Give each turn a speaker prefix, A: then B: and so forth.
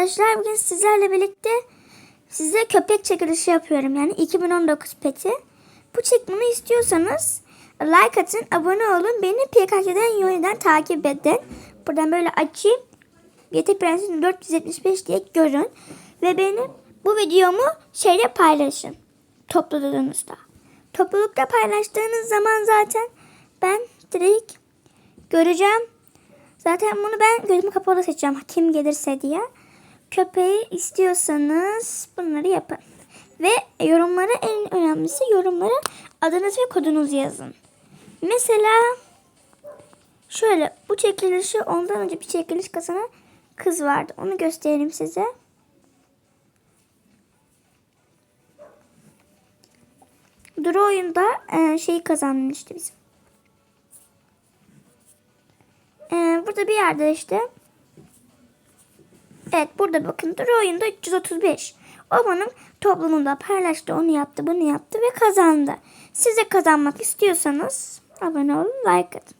A: arkadaşlar bugün sizlerle birlikte size köpek çekilişi yapıyorum. Yani 2019 peti. Bu çekmemi istiyorsanız like atın, abone olun. Beni PKK'den Yoni'den takip edin. Buradan böyle açayım. YT Prenses'in 475 diye görün. Ve benim bu videomu şeyle paylaşın. Topluluğunuzda. Toplulukta paylaştığınız zaman zaten ben direkt göreceğim. Zaten bunu ben gözümü kapalı seçeceğim kim gelirse diye. Köpeği istiyorsanız bunları yapın. Ve yorumlara en önemlisi yorumlara adınız ve kodunuzu yazın. Mesela şöyle bu çekilişi ondan önce bir çekiliş kazanan kız vardı. Onu göstereyim size. Duru oyunda e, şeyi kazanmıştı bizim. Ee, burada bir yerde işte. Evet burada bakın oyunda 335. O bunun toplumunda paylaştı, onu yaptı, bunu yaptı ve kazandı. Siz de kazanmak istiyorsanız abone olun, like atın.